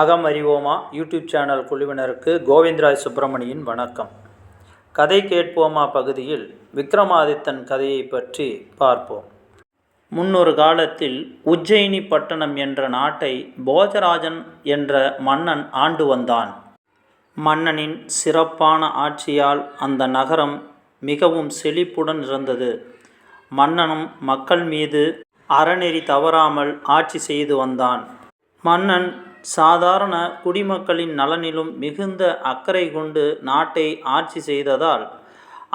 அகம் அறிவோமா? YouTube channel குழுவினருக்கு கோவிந்தராய் சுப்பிரமணியின் வணக்கம். கதை கேட்போமா பகுதியில் விக்ரமாதித்தன் கதையை பற்றி பார்ப்போம். முன்னொரு காலத்தில் உஜ்ஜயினி பட்டணம் என்ற நாட்டை போஜராஜன் என்ற மன்னன் ஆண்டு வந்தான். மன்னனின் சிறப்பான ஆட்சியால் அந்த நகரம் மிகவும் செழிப்புடன் இருந்தது. மன்னனும் மக்கள் மீது அறநெறி தவறாமல் ஆட்சி செய்து வந்தான். மன்னன் சாதாரண குடிமக்களின் நலனிலும் மிகுந்த அக்கறை கொண்டு நாட்டை ஆட்சி செய்ததால்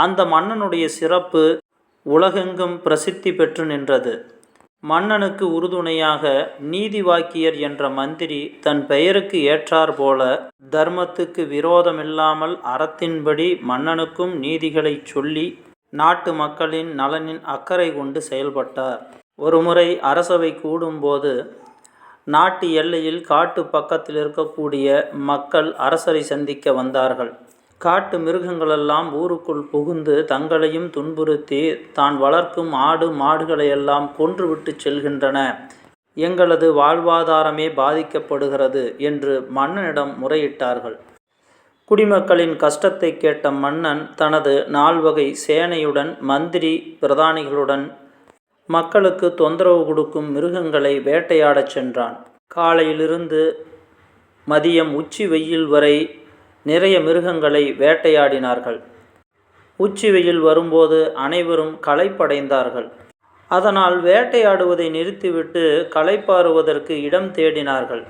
அந்த மன்னனுடைய சிறப்பு உலகெங்கும் பிரசித்தி பெற்று நின்றது. மன்னனுக்கு உறுதுணையாக நீதி வாக்கியர் என்ற மந்திரி தன் பெயருக்கு ஏற்றார் போல தர்மத்துக்கு விரோதமில்லாமல் அறத்தின்படி மன்னனுக்கும் நீதிகளை சொல்லி நாட்டு மக்களின் நலனின் அக்கறை கொண்டு செயல்பட்டார். ஒருமுறை அரசவை கூடும்போது நாட்டு எல்லையில் காட்டு பக்கத்தில் இருக்கக்கூடிய மக்கள் அரசரை சந்திக்க வந்தார்கள். காட்டு மிருகங்களெல்லாம் ஊருக்குள் புகுந்து தங்களையும் துன்புறுத்தி தான் வளர்க்கும் ஆடு மாடுகளையெல்லாம் கொன்றுவிட்டு செல்கின்றன. எங்களது வாழ்வாதாரமே பாதிக்கப்படுகிறது என்று மன்னனிடம் முறையிட்டார்கள். குடிமக்களின் கஷ்டத்தை கேட்ட மன்னன் தனது நால்வகை சேனையுடன் மந்திரி பிரதானிகளுடன் மக்களுக்கு தொந்தரவு கொடுக்கும் மிருகங்களை வேட்டையாடச் சென்றான். காலையிலிருந்து மதியம் உச்சி வெயில் வரை நிறைய மிருகங்களை வேட்டையாடினார்கள். உச்சி வெயில் வரும்போது அனைவரும் களைப்படைந்தார்கள். அதனால் வேட்டையாடுவதை நிறுத்திவிட்டு களைப்பாறுவதற்கு இடம் தேடினார்கள்.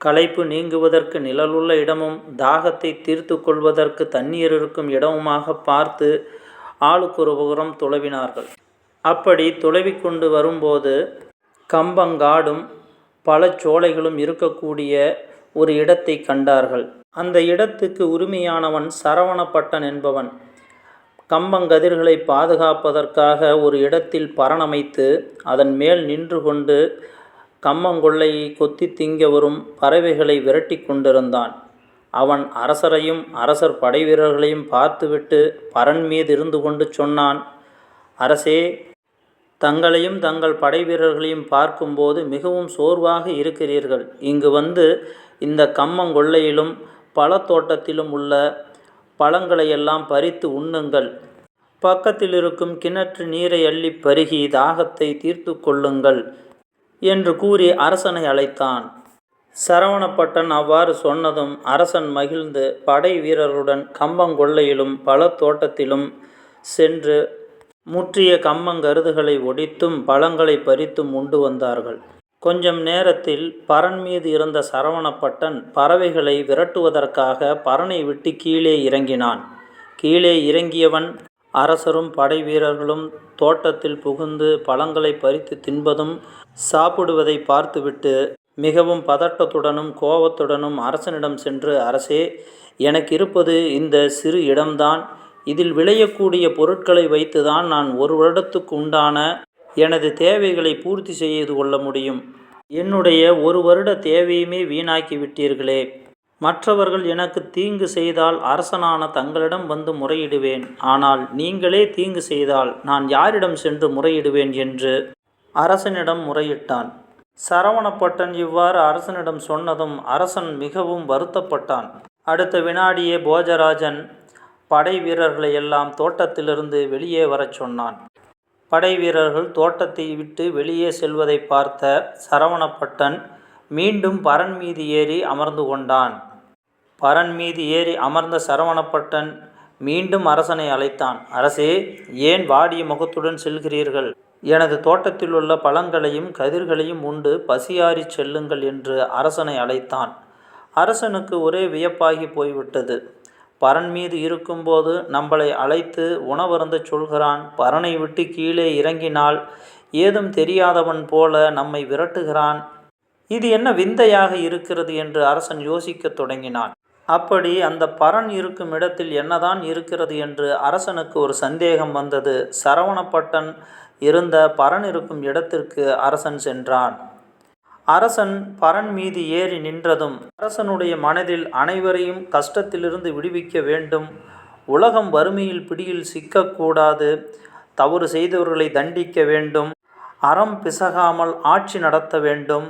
களைப்பு நீங்குவதற்கு நிழலுள்ள இடமும் தாகத்தை தீர்த்து கொள்வதற்கு தண்ணீர் இருக்கும் இடமுமாக பார்த்து ஆளுக்கொரு புறம் துளவினார்கள். அப்படி துளவி கொண்டு வரும்போது கம்பங்காடும் பல சோலைகளும் இருக்கக்கூடிய ஒரு இடத்தை கண்டார்கள். அந்த இடத்துக்கு உரிமையானவன் சரவணப்பட்டன் என்பவன். கம்பங்கதிர்களை பாதுகாப்பதற்காக ஒரு இடத்தில் பரணமைத்து அதன் மேல் நின்று கொண்டு கம்மங்கொள்ளையை கொத்தி திங்க வரும் பறவைகளை விரட்டி கொண்டிருந்தான். அவன் அரசரையும் அரசர் படை வீரர்களையும் பார்த்துவிட்டு பரன் மீது இருந்து கொண்டு சொன்னான் அரசே தங்களையும் தங்கள் படைவீரர்களையும் பார்க்கும்போது மிகவும் சோர்வாக இருக்கிறீர்கள். இங்கு வந்து இந்த கம்மங்கொள்ளையிலும் பழத்தோட்டத்திலும் உள்ள பழங்களையெல்லாம் பறித்து உண்ணுங்கள். பக்கத்தில் இருக்கும் கிணற்று நீரை அள்ளி பருகி தாகத்தை தீர்த்து கொள்ளுங்கள் என்று கூறி அரசனை அழைத்தான். சரவணப்பட்டன் அவ்வாறு சொன்னதும் அரசன் மகிழ்ந்து படை வீரருடன் கம்பங்கொள்ளையிலும் பழத்தோட்டத்திலும் சென்று முற்றிய கம்மங்கருதுகளை ஒடித்தும் பழங்களை பறித்தும் உண்டு வந்தார்கள். கொஞ்சம் நேரத்தில் பரன் மீது இருந்த சரவணப்பட்டன் பறவைகளை விரட்டுவதற்காக பரனை விட்டு கீழே இறங்கினான். கீழே இறங்கியவன் அரசரும் படை வீரர்களும் தோட்டத்தில் புகுந்து பழங்களை பறித்து தின்பதும் சாப்பிடுவதை பார்த்துவிட்டு மிகவும் பதட்டத்துடனும் கோபத்துடனும் அரசனிடம் சென்று அரசே எனக்கு இருப்பது இந்த சிறு இடம்தான். இதில் விளையக்கூடிய பொருட்களை வைத்துதான் நான் ஒரு வருடத்துக்கு உண்டான எனது தேவைகளை பூர்த்தி செய்து கொள்ள முடியும். என்னுடைய ஒரு வருட தேவையுமே வீணாக்கி விட்டீர்களே. மற்றவர்கள் எனக்கு தீங்கு செய்தால் அரசனான தங்களிடம் வந்து முறையிடுவேன். ஆனால் நீங்களே தீங்கு செய்தால் நான் யாரிடம் சென்று முறையிடுவேன் என்று அரசனிடம் முறையிட்டான். சரவணப்பட்டன் இவ்வாறு அரசனிடம் சொன்னதும் அரசன் மிகவும் வருத்தப்பட்டான். அடுத்த வினாடியே போஜராஜன் படை வீரர்களை எல்லாம் தோட்டத்திலிருந்து வெளியே வரச் சொன்னான். படை வீரர்கள் தோட்டத்தை விட்டு வெளியே செல்வதை பார்த்த சரவணப்பட்டன் மீண்டும் பரன் மீது ஏறி அமர்ந்து கொண்டான். பரன் மீது ஏறி அமர்ந்த சரவணப்பட்டன் மீண்டும் அரசனை அழைத்தான். அரசே ஏன் வாடிய முகத்துடன் செல்கிறீர்கள்? எனது தோட்டத்தில் உள்ள பழங்களையும் கதிர்களையும் உண்டு பசியாறி செல்லுங்கள் என்று அரசனை அழைத்தான். அரசனுக்கு ஒரே வியப்பாகி போய்விட்டது. பரன் மீது இருக்கும்போது நம்மளை அழைத்து உணவருந்த சொல்கிறான் பரனை விட்டு கீழே இறங்கினால் ஏதும் தெரியாதவன் போல நம்மை விரட்டுகிறான். இது என்ன விந்தையாக இருக்கிறது? என்று அரசன் யோசிக்கத் தொடங்கினான். அப்படி அந்த பரன் இருக்கும் இடத்தில் என்னதான் இருக்கிறது என்று அரசனுக்கு ஒரு சந்தேகம் வந்தது. சரவணப்பட்டன் இருந்த பரன் இருக்கும் இடத்திற்கு அரசன் சென்றான். அரசன் பரன் மீது ஏறி நின்றதும் அரசனுடைய மனதில் அனைவரையும் கஷ்டத்திலிருந்து விடுவிக்க வேண்டும். உலகம் வறுமையில் பிடியில் சிக்கக்கூடாது. தவறு செய்தவர்களை தண்டிக்க வேண்டும். அறம் பிசகாமல் ஆட்சி நடத்த வேண்டும்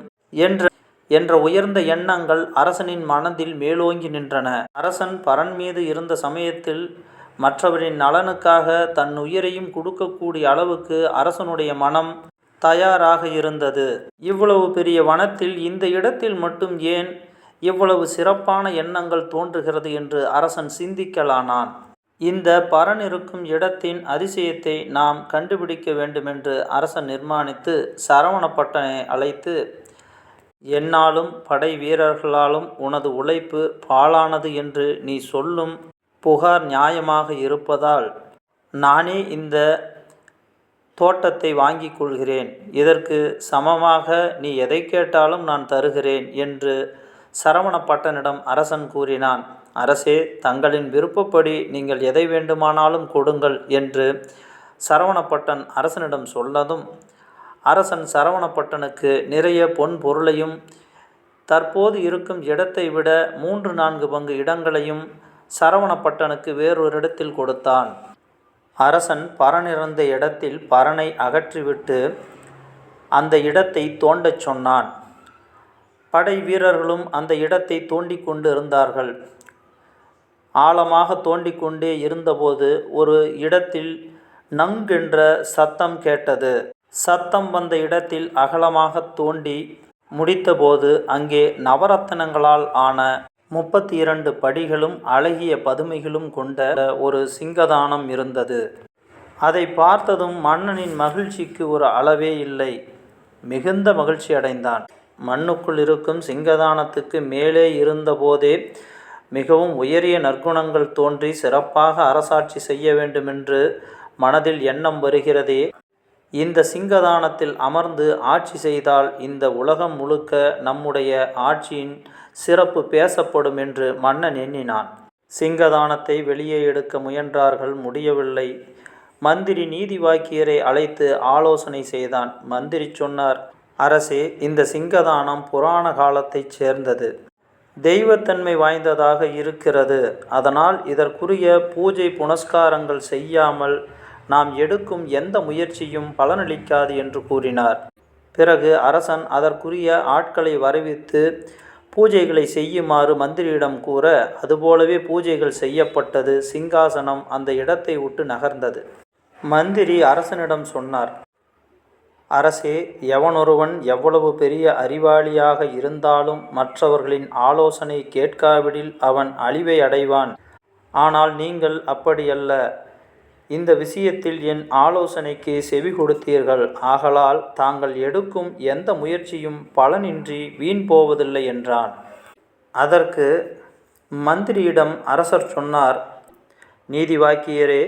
என்ற என்ற உயர்ந்த எண்ணங்கள் அரசனின் மனதில் மேலோங்கி நின்றன. அரசன் பரன் மீது இருந்த சமயத்தில் மற்றவரின் நலனுக்காக தன் உயிரையும் கொடுக்கக்கூடிய அளவுக்கு அரசனுடைய மனம் தயாராக இருந்தது. இவ்வளவு பெரிய வனத்தில் இந்த இடத்தில் மட்டும் ஏன் இவ்வளவு சிறப்பான எண்ணங்கள் தோன்றுகிறது என்று அரசன் சிந்திக்கலானான். இந்த பரன் இருக்கும் இடத்தின் அதிசயத்தை நாம் கண்டுபிடிக்க வேண்டுமென்று அரசன் நிர்மாணித்து சரவணப்பட்டனை அழைத்து என்னாலும் படை வீரர்களாலும் உனது உழைப்பு பாழானது என்று நீ சொல்லும் புகார் நியாயமாக இருப்பதால் நானே இந்த தோட்டத்தை வாங்கிக் கொள்கிறேன். இதற்கு சமமாக நீ எதை கேட்டாலும் நான் தருகிறேன் என்று சரவணப்பட்டனிடம் அரசன் கூறினான். அரசே தங்களின் விருப்பப்படி நீங்கள் எதை வேண்டுமானாலும் கொடுங்கள் என்று சரவணப்பட்டன் அரசனிடம் சொன்னதும் அரசன் சரவணப்பட்டனுக்கு நிறைய பொன் பொருளையும் தற்போது இருக்கும் இடத்தை விட மூன்று நான்கு பங்கு இடங்களையும் சரவணப்பட்டனுக்கு வேறொரு இடத்தில் கொடுத்தான். அரசன் பரனிறந்த இடத்தில் பரனை அகற்றிவிட்டு அந்த இடத்தை தோண்டச் சொன்னான். படை வீரர்களும் அந்த இடத்தை தோண்டி கொண்டு இருந்தார்கள் ஆழமாக தோண்டி கொண்டே இருந்தபோது ஒரு இடத்தில் நங்கென்ற சத்தம் கேட்டது. சத்தம் வந்த இடத்தில் அகலமாக தோண்டி முடித்தபோது அங்கே நவரத்தனங்களால் ஆன முப்பத்தி இரண்டு படிகளும் அழகிய பதுமைகளும் கொண்ட ஒரு சிங்கதானம் இருந்தது. அதை பார்த்ததும் மன்னனின் மகிழ்ச்சிக்கு ஒரு அளவே இல்லை. மிகுந்த மகிழ்ச்சி அடைந்தான். மண்ணுக்குள் இருக்கும் சிங்கதானத்துக்கு மேலே இருந்தபோதே மிகவும் உயரிய நற்குணங்கள் தோன்றி சிறப்பாக அரசாட்சி செய்ய வேண்டுமென்று மனதில் எண்ணம் வருகிறதே. இந்த சிங்கதானத்தில் அமர்ந்து ஆட்சி செய்தால் இந்த உலகம் முழுக்க நம்முடைய ஆட்சியின் சிறப்பு பேசப்படும் என்று மன்னன் எண்ணினான். சிங்கதானத்தை வெளியே எடுக்க முயன்றார்கள் முடியவில்லை. மந்திரி நீதி வாக்கியரை அழைத்து ஆலோசனை செய்தான். மந்திரி சொன்னார் அரசே இந்த சிங்கதானம் புராண காலத்தைச் சேர்ந்தது. தெய்வத்தன்மை வாய்ந்ததாக இருக்கிறது. அதனால் இதற்குரிய பூஜை புனஸ்காரங்கள் செய்யாமல் நாம் எடுக்கும் எந்த முயற்சியும் பலனளிக்காது என்று கூறினார். பிறகு அரசன் அதற்குரிய ஆட்களை வரவித்து பூஜைகளை செய்யுமாறு மந்திரியிடம் கூற அதுபோலவே பூஜைகள் செய்யப்பட்டது சிங்காசனம் அந்த இடத்தை விட்டு நகர்ந்தது. மந்திரி அரசனிடம் சொன்னார் அரசே எவனொருவன் எவ்வளவு பெரிய அறிவாளியாக இருந்தாலும் மற்றவர்களின் ஆலோசனை கேட்காவிடில் அவன் அழிவை அடைவான். ஆனால் நீங்கள் அப்படியல்ல. இந்த விஷயத்தில் என் ஆலோசனைக்கு செவி கொடுத்தீர்கள். ஆகலால் தாங்கள் எடுக்கும் எந்த முயற்சியும் பலனின்றி வீண் போவதில்லை என்றான். அதற்கு மந்திரியிடம் அரசர் சொன்னார் நீதிவாக்கியரே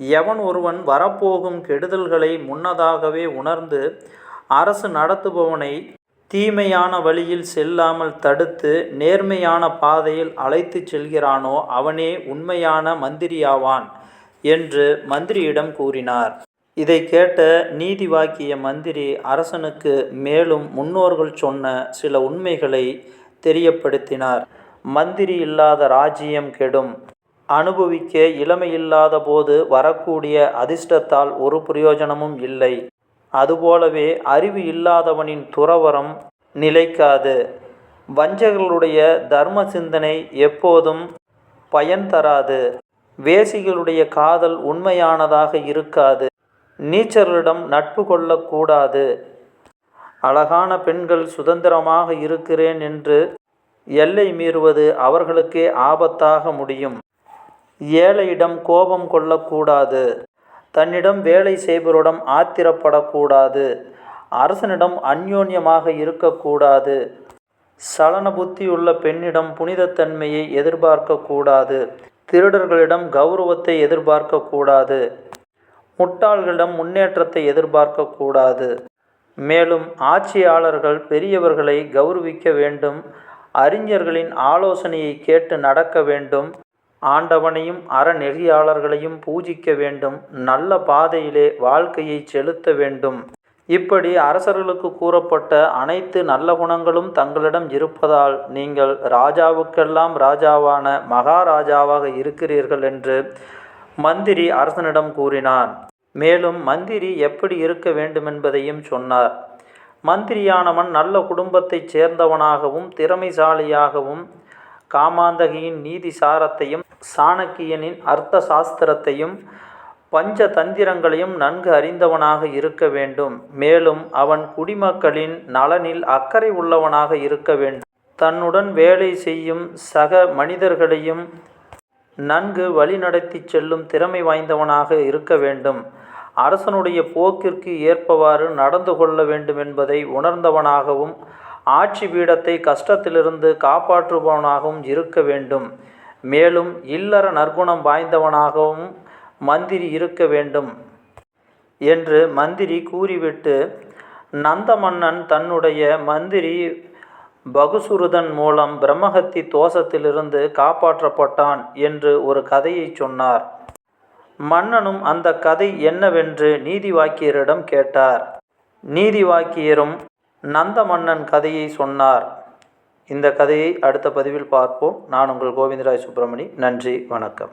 எவன் ஒருவன் வரப்போகும் கெடுதல்களை முன்னதாகவே உணர்ந்து அரசு நடத்துபவனை தீமையான வழியில் செல்லாமல் தடுத்து நேர்மையான பாதையில் அழைத்துச் செல்கிறானோ அவனே உண்மையான மந்திரியாவான். என்று மந்திரியிடம் கூறினார். இதை கேட்ட நீதி வாக்கிய மந்திரி அரசனுக்கு மேலும் முன்னோர்கள் சொன்ன சில உண்மைகளை தெரியப்படுத்தினார். மந்திரி இல்லாத ராஜ்யம் கெடும். அனுபவிக்க இளமையில்லாத போது வரக்கூடிய அதிர்ஷ்டத்தால் ஒரு பிரயோஜனமும் இல்லை. அதுபோலவே அறிவு இல்லாதவனின் துறவரம் நிலைக்காது. வஞ்சகர்களுடைய தர்ம சிந்தனை எப்போதும் பயன் தராது. வேசிகளுடைய காதல் உண்மையானதாக இருக்காது. நீச்சர்களிடம் நட்பு கொள்ளக்கூடாது. அழகான பெண்கள் சுதந்திரமாக இருக்கிறேன் என்று எல்லை மீறுவது அவர்களுக்கே ஆபத்தாக முடியும். ஏழையிடம் கோபம் கொள்ளக்கூடாது. தன்னிடம் வேலை செய்பவரிடம் ஆத்திரப்படக்கூடாது. அரசனிடம் அந்யோன்யமாக இருக்கக்கூடாது. சலன புத்தியுள்ள பெண்ணிடம் புனிதத்தன்மையை எதிர்பார்க்கக்கூடாது. திருடர்களிடம் கௌரவத்தை எதிர்பார்க்கக்கூடாது. முட்டாள்களிடம் முன்னேற்றத்தை எதிர்பார்க்கக்கூடாது. மேலும் ஆட்சியாளர்கள் பெரியவர்களை கௌரவிக்க வேண்டும். அறிஞர்களின் ஆலோசனையை கேட்டு நடக்க வேண்டும். ஆண்டவனையும் அறநெறியாளர்களையும் பூஜிக்க வேண்டும். நல்ல பாதையிலே வாழ்க்கையை செலுத்த வேண்டும். இப்படி அரசர்களுக்கு கூறப்பட்ட அனைத்து நல்ல குணங்களும் தங்களிடம் இருப்பதால் நீங்கள் ராஜாவுக்கெல்லாம் ராஜாவான மகாராஜாவாக இருக்கிறீர்கள் என்று மந்திரி அரசனிடம் கூறினான். மேலும் மந்திரி எப்படி இருக்க வேண்டுமென்பதையும் சொன்னார். மந்திரியானவன் நல்ல குடும்பத்தைச் சேர்ந்தவனாகவும் திறமைசாலியாகவும் காமாந்தகியின் நீதி சாரத்தையும் சாணக்கியனின் அர்த்த சாஸ்திரத்தையும் பஞ்ச தந்திரங்களையும் நன்கு அறிந்தவனாக இருக்க வேண்டும். மேலும் அவன் குடிமக்களின் நலனில் அக்கறை உள்ளவனாக இருக்க வேண்டும். தன்னுடன் வேலை செய்யும் சக மனிதர்களையும் நன்கு வழிநடத்திச் செல்லும் திறமை வாய்ந்தவனாக இருக்க வேண்டும். அரசனுடைய போக்கிற்கு ஏற்பவாறு நடந்து கொள்ள வேண்டுமென்பதை உணர்ந்தவனாகவும் ஆட்சி பீடத்தை கஷ்டத்திலிருந்து காப்பாற்றுபவனாகவும் இருக்க வேண்டும். மேலும் இல்லற நற்குணம் வாய்ந்தவனாகவும் மந்திரி இருக்க வேண்டும் என்று மந்திரி கூறிவிட்டு நந்தமன்னன் தன்னுடைய மந்திரி பகுசுருதன் மூலம் பிரம்மஹத்தி தோஷத்திலிருந்து காப்பாற்றப்பட்டான் என்று ஒரு கதையை சொன்னார். மன்னனும் அந்த கதை என்னவென்று நீதிவாக்கியரிடம் கேட்டார். நீதிவாக்கியரும் நந்தமன்னன் கதையை சொன்னார். இந்த கதையை அடுத்த பதிவில் பார்ப்போம். நான் உங்கள் கோவிந்தராய் சுப்பிரமணி. நன்றி. வணக்கம்.